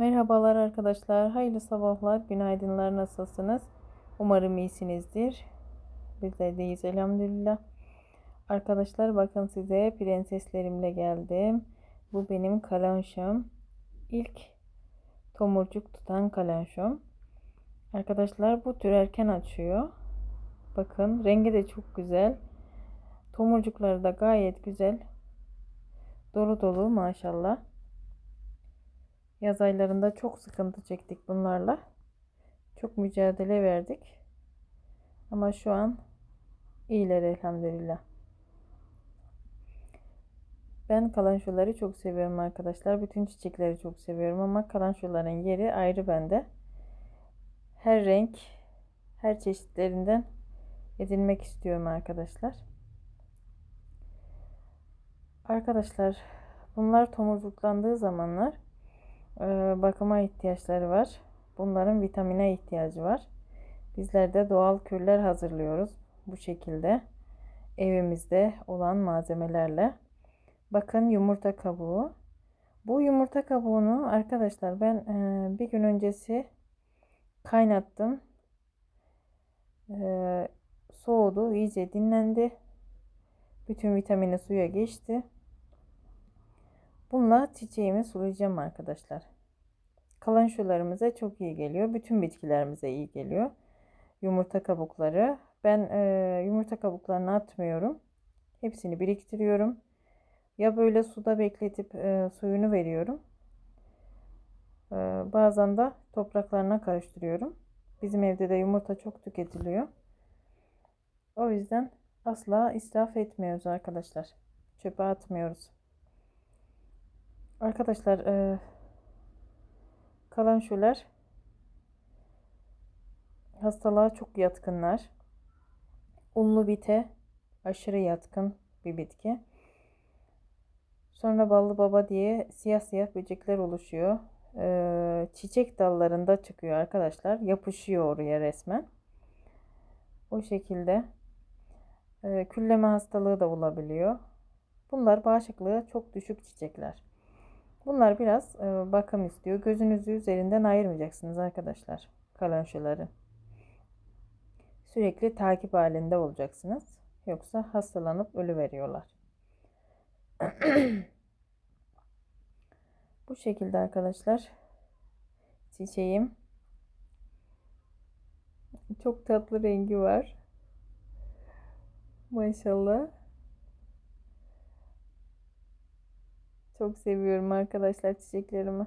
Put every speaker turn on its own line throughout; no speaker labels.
Merhabalar arkadaşlar. Hayırlı sabahlar, günaydınlar. Nasılsınız? Umarım iyisinizdir. Bizler de iyiyiz elhamdülillah. Arkadaşlar bakın size prenseslerimle geldim. Bu benim kalanşom. İlk tomurcuk tutan kalanşom. Arkadaşlar bu tür erken açıyor. Bakın rengi de çok güzel. Tomurcukları da gayet güzel. Dolu dolu maşallah. Yaz aylarında çok sıkıntı çektik bunlarla. Çok mücadele verdik. Ama şu an iyiler elhamdülillah. Ben kalanşoları çok seviyorum arkadaşlar. Bütün çiçekleri çok seviyorum ama kalanşoların yeri ayrı bende. Her renk, her çeşitlerinden edinmek istiyorum arkadaşlar. Arkadaşlar bunlar tomurcuklandığı zamanlar bakıma ihtiyaçları var. Bunların vitamine ihtiyacı var. Bizler de doğal kürler hazırlıyoruz bu şekilde evimizde olan malzemelerle. Bakın yumurta kabuğu. Bu yumurta kabuğunu arkadaşlar ben e, bir gün öncesi kaynattım. E, soğudu, iyice dinlendi. Bütün vitamini suya geçti. Bununla çiçeğimi sulayacağım arkadaşlar. Kalan şularımıza çok iyi geliyor. Bütün bitkilerimize iyi geliyor. Yumurta kabukları. Ben e, yumurta kabuklarını atmıyorum. Hepsini biriktiriyorum. Ya böyle suda bekletip e, suyunu veriyorum. E, bazen de topraklarına karıştırıyorum. Bizim evde de yumurta çok tüketiliyor. O yüzden asla israf etmiyoruz arkadaşlar. Çöpe atmıyoruz. Arkadaşlar e, kalanşolar hastalığa çok yatkınlar. Unlu bite aşırı yatkın bir bitki. Sonra ballı baba diye siyah siyah böcekler oluşuyor. Ee, çiçek dallarında çıkıyor arkadaşlar. Yapışıyor oraya resmen. O şekilde e, külleme hastalığı da olabiliyor. Bunlar bağışıklığı çok düşük çiçekler. Bunlar biraz e, bakım istiyor. Gözünüzü üzerinden ayırmayacaksınız arkadaşlar. Kalanşoları. Sürekli takip halinde olacaksınız. Yoksa hastalanıp ölü veriyorlar. Bu şekilde arkadaşlar. Çiçeğim. Çok tatlı rengi var. Maşallah. Çok seviyorum arkadaşlar çiçeklerimi.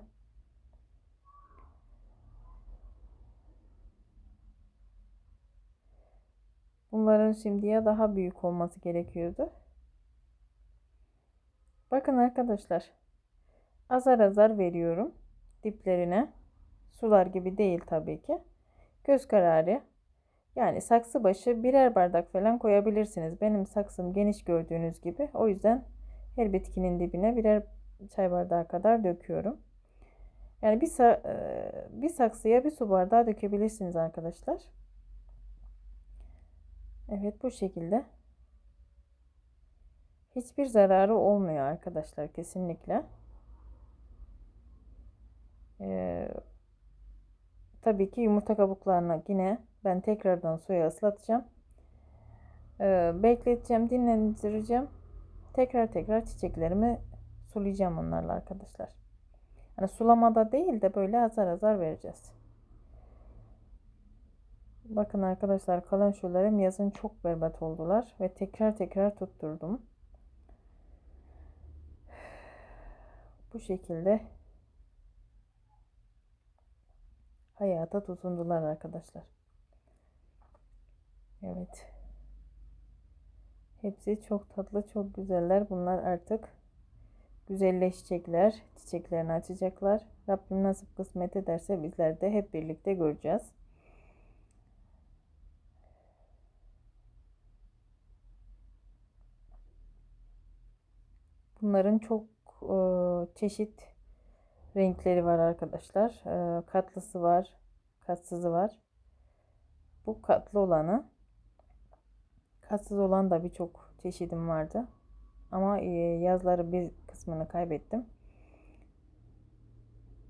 Bunların şimdiye daha büyük olması gerekiyordu. Bakın arkadaşlar. Azar azar veriyorum diplerine. Sular gibi değil tabii ki. Göz kararı. Yani saksı başı birer bardak falan koyabilirsiniz. Benim saksım geniş gördüğünüz gibi. O yüzden her bitkinin dibine birer çay bardağı kadar döküyorum. Yani bir, e, bir saksıya bir su bardağı dökebilirsiniz arkadaşlar. Evet bu şekilde. Hiçbir zararı olmuyor arkadaşlar kesinlikle. Ee, tabii ki yumurta kabuklarına yine ben tekrardan suya ıslatacağım. Ee, bekleteceğim, dinlendireceğim. Tekrar tekrar çiçeklerimi sulayacağım onlarla arkadaşlar. Yani sulamada değil de böyle azar azar vereceğiz. Bakın arkadaşlar kalan şularım yazın çok berbat oldular ve tekrar tekrar tutturdum. Bu şekilde hayata tutundular arkadaşlar. Evet. Hepsi çok tatlı, çok güzeller. Bunlar artık güzelleşecekler. Çiçeklerini açacaklar. Rabbim nasip kısmet ederse bizler de hep birlikte göreceğiz. Bunların çok e, çeşit renkleri var arkadaşlar. E, katlısı var, katsızı var. Bu katlı olanı. Katsız olan da birçok çeşidim vardı. Ama e, yazları bir kısmını kaybettim.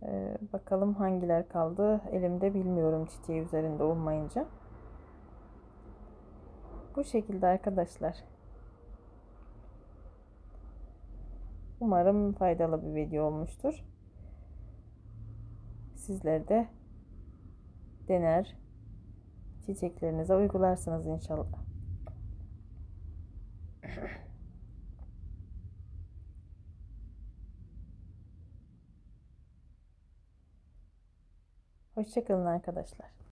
Ee, bakalım hangiler kaldı elimde bilmiyorum çiçeği üzerinde olmayınca. Bu şekilde arkadaşlar. Umarım faydalı bir video olmuştur. Sizler de dener çiçeklerinize uygularsınız inşallah. Hoşçakalın arkadaşlar.